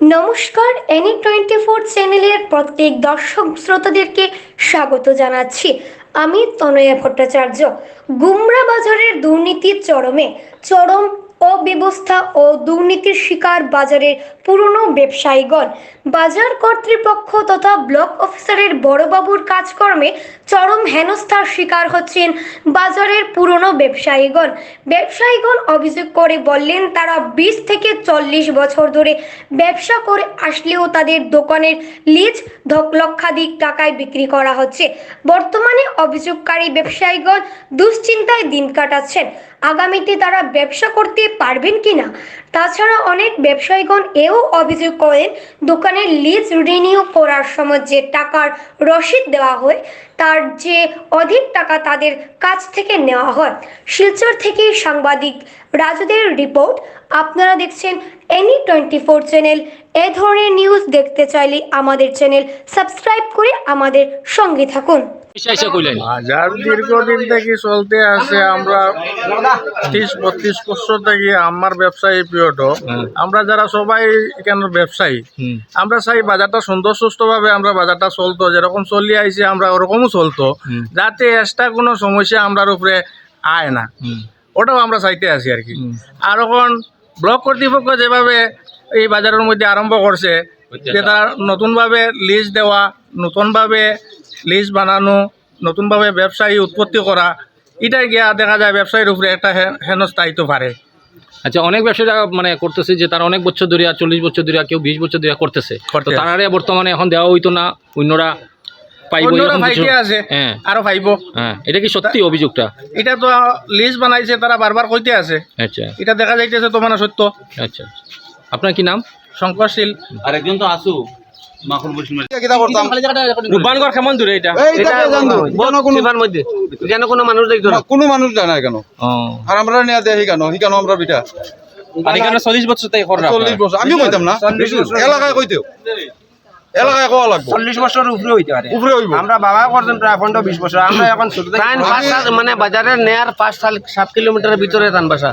নমস্কার any twenty four চ্যানেলের প্রত্যেক দর্শক শ্রোতাদেরকে স্বাগত জানাচ্ছি। আমি তনয়া ভট্টাচার্য। গুমরা বাজারের দুর্নীতির চরমে চরম অব্যবস্থা ও দুর্নীতির শিকার বাজারের পুরনো ব্যবসায়ীগণ। বাজার কর্তৃপক্ষ তথা ব্লক অফিসারের বড়বাবুর কাজকর্মে চরম হেনস্থার শিকার হচ্ছেন বাজারের পুরনো ব্যবসায়ীগণ। ব্যবসায়ীগণ অভিযোগ করে বললেন, তারা বিশ থেকে চল্লিশ বছর ধরে ব্যবসা করে আসলেও তাদের দোকানের লিজ ধক লক্ষাধিক টাকায় বিক্রি করা হচ্ছে। বর্তমানে অভিযোগকারী ব্যবসায়ীগণ দুশ্চিন্তায় দিন কাটাচ্ছেন। আগামীতে তারা ব্যবসা করতে পারবেন কিনা? তাছাড়া অনেক ব্যবসায়ীগণ এও অভিযোগ করেন দোকানের লিজ রিনিউ করার সময় যে টাকার রসিদ দেওয়া হয়, তার যে অধিক টাকা তাদের কাছ থেকে নেওয়া হয়। শিলচর থেকে সাংবাদিক রাজুদের রিপোর্ট। আপনারা দেখছেন এনি টোয়েন্টি ফোর চ্যানেল। এ ধরনের নিউজ দেখতে চাইলে আমাদের চ্যানেল সাবস্ক্রাইব করে আমাদের সঙ্গে থাকুন। বাজার দীর্ঘদিন থেকে চলতে আছে আমরা ত্রিশ বত্রিশ বছর থেকে আমার ব্যবসায়ী পিরিয়ড। আমরা যারা সবাই কেন ব্যবসায়ী আমরা চাই বাজারটা সুন্দর সুস্থভাবে আমরা বাজারটা চলতো যেরকম চলি আইছে আমরা ওরকমও চলতো যাতে এক্সট্রা কোনো সমস্যা আমরার উপরে আয় না। ওটাও আমরা চাইতে আছি আর কি। আর এখন ব্লক কর্তৃপক্ষ যেভাবে এই বাজারের মধ্যে আরম্ভ করছে যে তার নতুনভাবে লিজ দেওয়া নতুনভাবে লিজ বানানো নতুনভাবে ব্যবসায়ী উৎপত্তি করা এটা গিয়া দেখা যায় ব্যবসায়ীর উপরে একটা হে- হেনস্থা আইতে পারে। আচ্ছা অনেক ব্যবসায়ীরা মানে করতেছে যে তারা অনেক বছর ধরে চল্লিশ বছর ধরে কেউ বিশ বছর ধরে করতেছে। তো তারারে বর্তমানে এখন দেওয়া হইতো না অন্যরা পাইব অন্যরা এরকম কিছু- ফাইটে আছে হ্যাঁ। আরও ফাইব। হ্যাঁ এটা কি সত্যি অভিযোগটা? এটা তো লিজ বানাইছে তারা বারবার কইতে আছে। আচ্ছা। এটা দেখা যাইতেছে তো মানে সত্য। আচ্ছা। আপনার কি নাম? শঙ্করশীল। আরেকজন তো আসু রূপানগর কেমন দূরে এটা? সিফার কোনো মানুষ দেখতো না। কোনো মানুষ জানে কেন। আর আমরা নিয়ে দেয় কেন? কেন আমরা বিটা? চল্লিশ বছর তাই চল্লিশ বছর। আমিও কইতাম না। এলাকায় কইতেও। এলাকায় কোয়া লাগবো। চল্লিশ বছরের উপরে হইতে পারে। উপরে হইব। আমরা বাবা করতেন প্রায় পনেরো বিশ বছর। আমরা এখন ছোট মানে বাজারের নেয়ার পাঁচ সাল সাত কিলোমিটারের ভিতরে তান বাসা।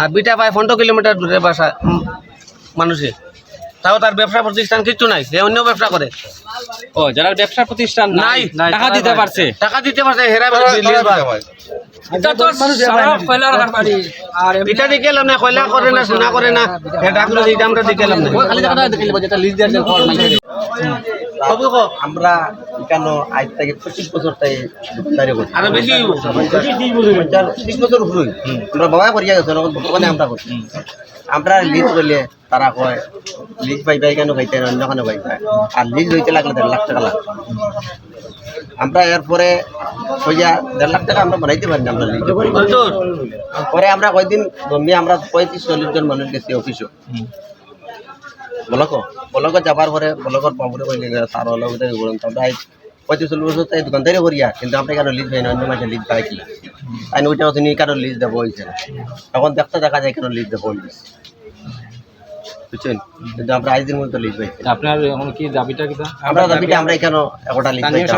আর বিটা প্রায় পনেরো কিলোমিটার দূরে বাসা উম, মানুষে তাও তার ব্যবসা প্রতিষ্ঠান কিছু নাই সে অন্য ব্যবসা করে। ও যারা ব্যবসা প্রতিষ্ঠান নাই টাকা দিতে পারছে। টাকা দিতে পারছে হেরা এটা দিকে লাভ না কয়লা করে না সোনা করে না এটা আমরা দিতে আমরা লিজ আমরা কেন আজ থেকে পঁচিশ বছর করছি আরও বেশি। ত্রিশ বছর উপরে। আমরা বাবা করিয়া গেছে বর্তমানে আমরা করছি আমরা লিজ করলে তারা কয় লিজ পাই পাই কেন পাইতে অন্য কেন পাই আর লিজ হইতে লাগলে দেড় লাখ টাকা লাগবে। আমরা এরপরে হইয়া দেড় লাখ টাকা আমরা বানাইতে পারি না আমরা লিজ পরে আমরা কয়দিন আমরা পঁয়ত্রিশ চল্লিশ জন মানুষ গেছি অফিসও বলক বলক যাবার পরে বলকর পাম্পরে কইলে তার হলো ওদের বলুন তো ভাই পঁয়ত্রিশ চল্লিশ বছর তাই দোকানদারি করিয়া কিন্তু আমরা কারও লিজ পাই না অন্য মাসে লিজ পাই কি? ওইটা নিয়ে কারও লিজ দেবো হয়েছে এখন দেখতে দেখা যায় কেন লিজ দেবো হয়েছে বুঝছেন? কিন্তু আমরা আজ মধ্যে লিজ আপনার এখন কি দাবিটা কি আমরা দাবিটা আমরা কেন একটা লিজ পাইছি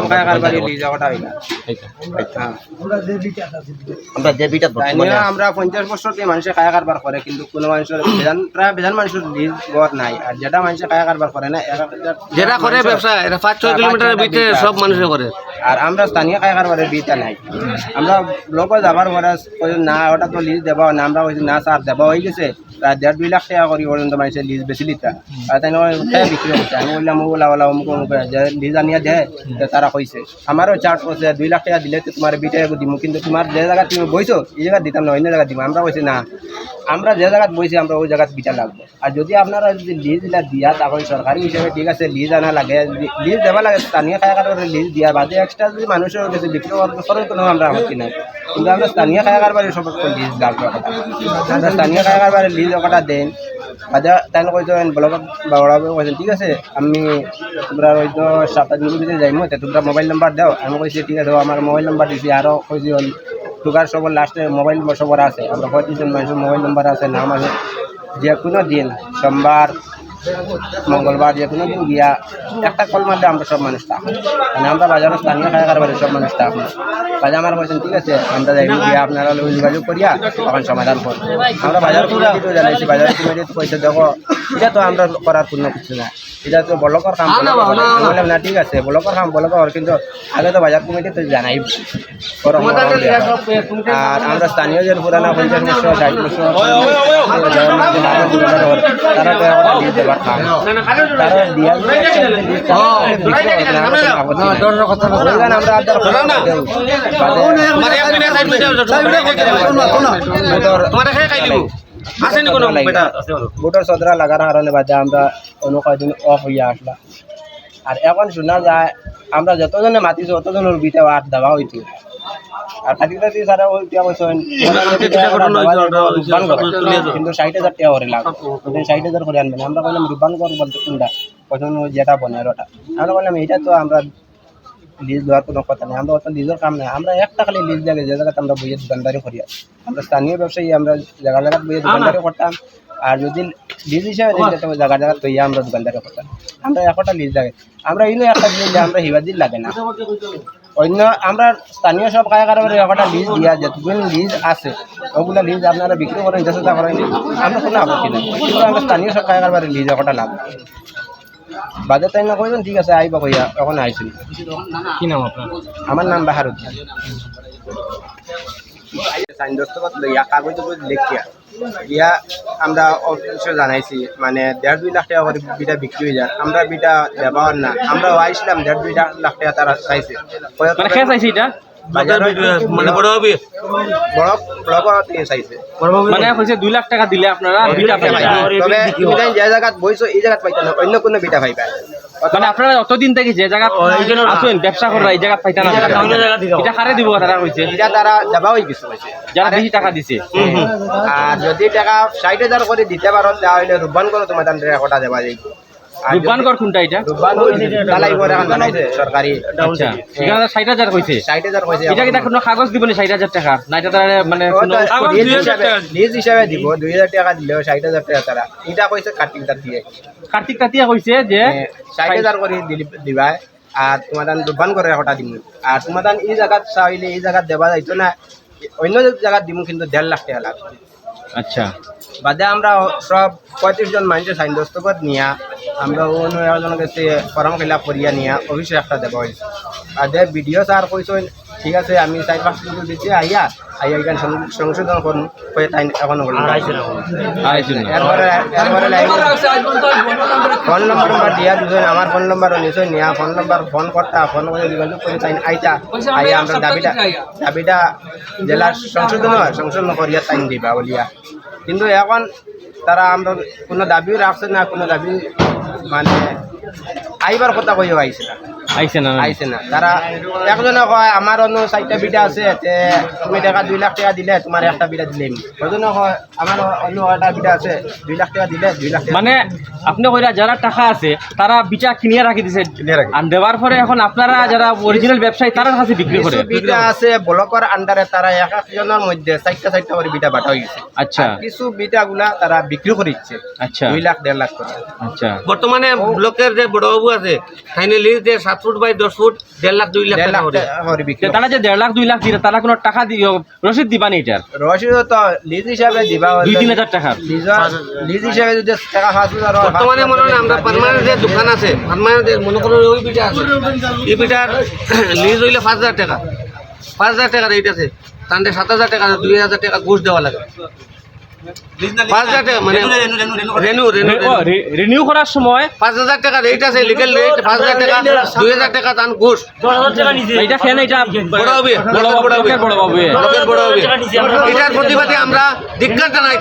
আমরা যে বিটা বর্তমানে আছে, আমরা পঞ্চাশ বছর দিয়ে মানুষের কায়া কারবার করে কিন্তু কোনো মানুষের বেজান প্রায় বেজান মানুষের লিজ গড় নাই আর যেটা মানুষের কায়া কারবার করে না যেটা করে ব্যবসা এটা কিলোমিটারের ভিতরে সব মানুষে করে। আর আমরা স্থানীয় কায়া কারবারের বিটা নাই। আমরা ব্লকে যাবার পরে না ওটা তো লিজ দেবা না আমরা কইছি না স্যার দেবা হয়ে গেছে প্রায় দেড় দুই লাখ টাকা করি পর্যন্ত মানুষের লিজ বেশি লিতা আর তাই নয় বিক্রি হচ্ছে আমি বললাম ওগুলা ওলা অমুক অমুক যে লিজ আনিয়া দেয় তারা কইছে আমারও চার্ট করছে দুই লাখ টাকা দিলে তোমার বিটা দিব কিন্তু তোমার যে জায়গা তুমি বইছো এই জায়গা দিতাম না অন্য জায়গা দিব। আমরা কইছি না, আমরা যে জায়গাত বইছি আমরা ওই জায়গাত বিটা লাগবে। আর যদি আপনারা যদি লিজ এটা দিয়া তখন সরকারি হিসেবে ঠিক আছে লিজ আনা লাগে। লিজ দেওয়া লাগে স্থানীয় খায় লিজ দিয়া বাদে এক্সট্রা যদি মানুষের কাছে বিক্রি করার কোনো আমরা আপত্তি নাই। কিন্তু আমরা স্থানীয় খায় কারবারে সব লিজ কথা। স্থানীয় খায় কারবারে লিজ ওটা দেন বাদে তাই কইতো ব্লক বাড়াবে কইছেন ঠিক আছে, আমি তোমরা হয়তো সাত আট দিনের ভিতরে যাইমো, তে তোমরা মোবাইল নাম্বার দাও। আমি কইছি, ঠিক আছে আমার মোবাইল নাম্বার দিছি আরও কইছি টুকার সবার লাস্টে মোবাইল সবার আছে, আমরা পঁয়ত্রিশ জন মানুষের মোবাইল নাম্বার আছে, নাম আছে, যে কোনো দিন সোমবার মঙ্গলবার যে কোনো দিন গিয়া একটা কল মারলে আমরা সব মানুষ থাকব মানে আমরা বাজারের স্থানীয় খায়াকার বাড়ির সব মানুষ থাকব বাজার আমার বলছেন, ঠিক আছে, আমরা যাই, গিয়া আপনারা যোগাযোগ করিয়া তখন সমাধান করব। আমরা বাজার কমিটিও জানাইছি, বাজার কমিটি পয়সা দেখো এটা তো আমরা করার কোনো কিছু না। এটা তো বলকর কাম বললাম না ঠিক আছে বলকর কাম বলকর কিন্তু আগে তো বাজার কমিটি তো জানাই আর আমরা স্থানীয় যে পুরানা পঞ্চাশ বছর ষাট বছর তারা তো দেবার কাম তারা দিয়া আমরা বুটোর সদরা লাগার কারণে বাদে আমরা অফ হইয়া আর এখন শোনা যায় আমরা যতজনে মাতিছো অতজনের বিটা আর দেওয়া হইতো আর খাতি খাতি সারা ওই টিয়া কইছেন কিন্তু ষাট হাজার টাকা করে লাগবে ষাট হাজার করে আনবেন আমরা বললাম রূপান কর বলতে কোনটা? কখন যেটা পনেরোটা আমরা বললাম এটা তো আমরা লিজ দেওয়ার কোনো কথা নেই। আমরা অত লিজের কাম নেই। আমরা একটা খালি লিজ লাগে যে জায়গাতে আমরা বইয়ের দোকানদারি করি। আমরা স্থানীয় ব্যবসায়ী আমরা জায়গা জায়গা বইয়ের দোকানদারি করতাম। আর যদি লিজ হিসাবে জায়গা জায়গা তৈরি আমরা দোকানদারি করতাম। আমরা একটা লিজ লাগে আমরা ইনো একটা লিজ আমরা হিবাদির লাগে না। অন্য আমরা স্থানীয় সব কাজ একটা লিজ দিয়া যতদিন লিজ আছে ওগুলা লিজ আপনারা বিক্রি করেন টাকা করেন। আমরা কোনো আপত্তি নেই। আমরা স্থানীয় সব কাজ লিজ একটা লাভ। বাজার টাইম না কইলেন ঠিক আছে আইবা কইয়া এখন আইছিল কি নাম আপনার? আমার নাম বাহারুদ্দিন। সাইন দস্তখত লইয়া কাগজ লেখিয়া। ইয়া আমরা অফিসে জানাইছি মানে দেড় দুই লাখ টাকা করে বিটা বিক্রি হয়ে যায়। আমরা বিটা দেওয়ার না আমরা আইছিলাম দেড় দুই লাখ টাকা তারা চাইছে। মানে খেয়ে চাইছে এটা? মানে বড় হবে? বড় ব্লকর থেকে চাইছে মানে হচ্ছে দুই লাখ টাকা দিলে আপনারা বিটা পাইবেন। তবে তুমি যে জায়গাত বইছো এই জায়গাত পাইতে না অন্য কোনো বিটা পাইবা। মানে আপনারা অতদিন থেকে যে জায়গা আছেন ব্যবসা করা এই জায়গা পাইতা না। এটা হারে দিব তারা কইছে? এটা তারা দেওয়া হয়ে গেছে কইছে। যারা বেশি টাকা দিছে। আর যদি টাকা ষাট হাজার করে দিতে পারো তাহলে রূপবান করো তোমার টাকাটা দেওয়া যাই রূপবানগর কোনটা এটা? সরকারি। আচ্ছা এখানে ষাট হাজার কইছে। ষাট হাজার কইছে এটা কি কোনো কাগজ দিব না ষাট হাজার টাকা? না এটা তারা মানে হিসাবে দিব। দুই হাজার টাকা দিলেও ষাট হাজার টাকা তারা। এটা কইছে কার্তিকটা দিয়ে। কার্তিক কাতিয়া কইছে যে ষাট হাজার করে দিলি- দিবা। আর তোমার রূপবান করে একটা দিম। আর তোমার এই জায়গাত চাইলে এই জায়গাত দেবা যাইতো না। অন্য জায়গাত দিম কিন্তু দেড় লাখ টাকা লাগবে। আচ্ছা। বাদে আমরা সব পঁয়ত্রিশ জন মানুষের সাইন দস্তখত নিয়া আমরা অন্য একজনের কাছে ফর্ম ফিল করিয়া নিয়া অফিসে একটা দেওয়া হয়েছে। আর দে ভিডিও স্যার কইছেন ঠিক আছে আমি চার পাঁচ মিনিট দিচ্ছি আইয়া আইয়া এখানে সংশোধন করুন কয়ে তাই এখন এরপরে এরপরে ফোন নম্বর নম্বর দিয়া দুজন আমার ফোন নম্বর নিশ্চয় নিয়া ফোন নম্বর ফোন করতা ফোন করে যোগাযোগ করে তাই আইতা। আইয়া আমরা দাবিটা দাবিটা জেলার সংশোধন হয় সংশোধন করিয়া তাই দিবা বলিয়া। কিন্তু এখন তারা আমরা কোনো দাবিও রাখছে না কোনো দাবি মানে আইবার কথা কইও আইছে না। আইছে না আইছে না। তারা একজনে কয় আমার অন্য চারটা বিটা আছে তে তুমি টাকা দুই লাখ টাকা দিলে তোমার একটা বিটা দিলেই ওজনে কয় আমার অন্য একটা বিটা আছে দুই লাখ টাকা দিলে দুই লাখ মানে আপনি কইরা যারা টাকা আছে তারা বিটা কিনিয়ে রাখি দিছে। আর দেওয়ার পরে এখন আপনারা যারা অরিজিনাল ব্যবসায়ী তারা কাছে বিক্রি করে। বিটা আছে ব্লকের আন্ডারে তারা এক একজনের মধ্যে চারটা চারটা করে বিটা বাটা হয়ে গেছে। আচ্ছা। কিছু বিটা গুলা তারা বিক্রি করে দিচ্ছে আচ্ছা। দুই লাখ দেড় লাখ করে আচ্ছা। বর্তমানে ব্লকের যে বড় বাবু আছে ফাইনাল যে সাত ফুট বাই দশ ফুট দেড় লাখ দুই লাখ টাকা টাকা তারা যে দেড় লাখ দুই লাখ দিলে তারা কোনো টাকা দিও রসিদ দিবানি এটার? রসিদ তো লিজ হিসাবে দিবা দুই তিন হাজার লিজর লিজ হিসাবে যদি টাকা পাঁচ হাজার বর্তমানে মনে হয় আমরা পারমানেন্ট যে দোকান আছে পারমানেন্ট মনে করো ওই পিঠা আছে এই পিঠার লিজ হইলে পাঁচ হাজার টাকা। পাঁচ হাজার টাকা রেট আছে তাহলে সাত হাজার টাকা দুই হাজার টাকা ঘুষ দেওয়া লাগে। পাঁচ মানে রিনিউ করার সময় পাঁচ হাজার টাকা রেট আছে লিগেল রেট পাঁচ হাজার টাকা দুই হাজার টাকা তান ঘুষ। এটা খেয়ে এটা বড় হবে বড় বাবু বড় বাবু বড় হবে এটার প্রতিবাদে আমরা জানাই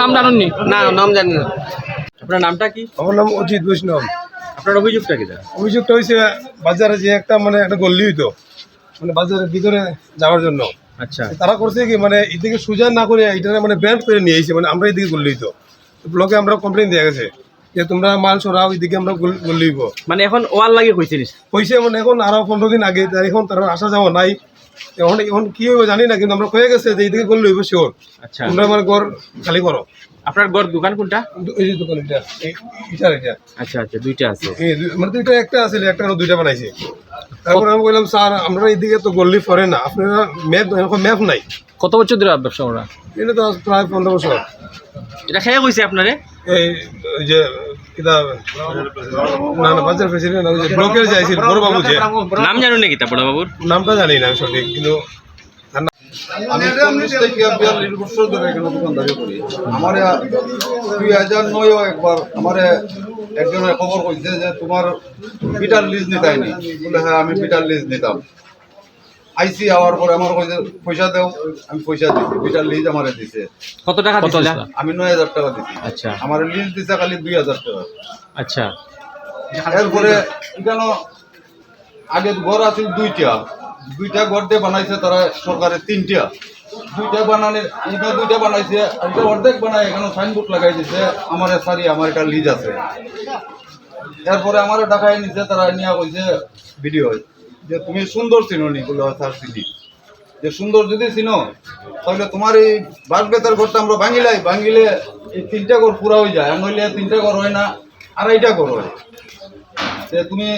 নাম জানেননি? না নাম জানি না। আপনার নামটা কি? আমার নাম অজিত বৈষ্ণব। আপনার অভিযোগটা কি অভিযোগটা হয়েছে বাজারে যে একটা মানে একটা গল্লি হইতো। মানে বাজারের ভিতরে যাওয়ার জন্য। আচ্ছা। তারা করছে কি মানে এদিকে সোজা না করে এটা মানে ব্যান্ড করে নিয়ে এসেছে মানে আমরা এদিকে গুলি তো। ব্লকে আমরা কমপ্লেন দিয়ে গেছে যে তোমরা মাল সরাও এদিকে আমরা গল্লি হইব। মানে এখন ওয়াল লাগে কইছিস কইছে মানে এখন আরও পনেরো দিন আগে এখন তারা আসা যাওয়া নাই। এখন এখন কি হইব জানি না কিন্তু আমরা কয়ে গেছে যে এইদিকে করলে হইব শিওর। আচ্ছা। তোমরা আমার ঘর খালি করো। আপনার ঘর দোকান কোনটা? এই যে দোকান এটা এটা এটা। আচ্ছা আচ্ছা দুইটা আছে। এই মানে দুইটা একটা আছে একটা দুইটা বানাইছে। তারপর আমি বললাম স্যার আমরা এইদিকে তো গল্লি পরে না। আপনারা ম্যাপ এরকম ম্যাপ নাই। কত বছর ধরে ব্যবসা করা? এটা তো প্রায় পনেরো বছর। এটা খেয়ে কইছে আপনারে? এই যে কিতা না না বাজার প্রেসিডেন্ট ওই ব্লকের যাইছিল বড় বাবু যে। নাম জানুন নাকি তা বড় বাবুর? নামটা জানি না আমি সঠিক কিন্তু আমি বিয়াল্লিশ বছর ধরে এখানে দোকানদারি করি। আমার দুই হাজার নয়ও একবার আমার একজনের খবর কইছে যে তোমার বিটার লিজ নিতাইনি বলে হ্যাঁ আমি বিটার লিজ নিতাম। আইসি আওয়ার পরে আমার কইছে পয়সা দেও। আমি পয়সা দিছি বিটার লিজ আমারে দিছে। কত টাকা দিছিলা? আমি নয় হাজার টাকা দিছি। আচ্ছা। আমার লিজ দিছে খালি দুই হাজার টাকা। আচ্ছা। এরপরে এখানে আগে ঘর আছিল দুইটা। দুইটা ঘর দিয়ে বানাইছে তারা সরকারের তিনটা। দুইটা বানানোর এটা দুইটা বানাইছে আর এটা অর্ধেক বানাই এখানে সাইনবোর্ড লাগাই দিছে আমার সারি আমার এটা লিজ আছে। এরপরে আমার ডাকাই নিছে তারা নিয়ে কইছে ভিডিও যে তুমি সুন্দর চিনো নি বলে যে সুন্দর যদি চিনো তাহলে তোমার এই বাস বেতার ঘরটা আমরা ভাঙিলাই ভাঙিলে এই তিনটা ঘর পুরা হয়ে যায় নইলে তিনটা ঘর হয় না আড়াইটা ঘর হয় যে তুমি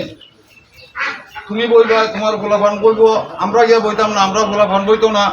তুমি বইবা তোমার গোলাপান বইব আমরা গিয়ে বইতাম না আমরা গোলাপান বইতো না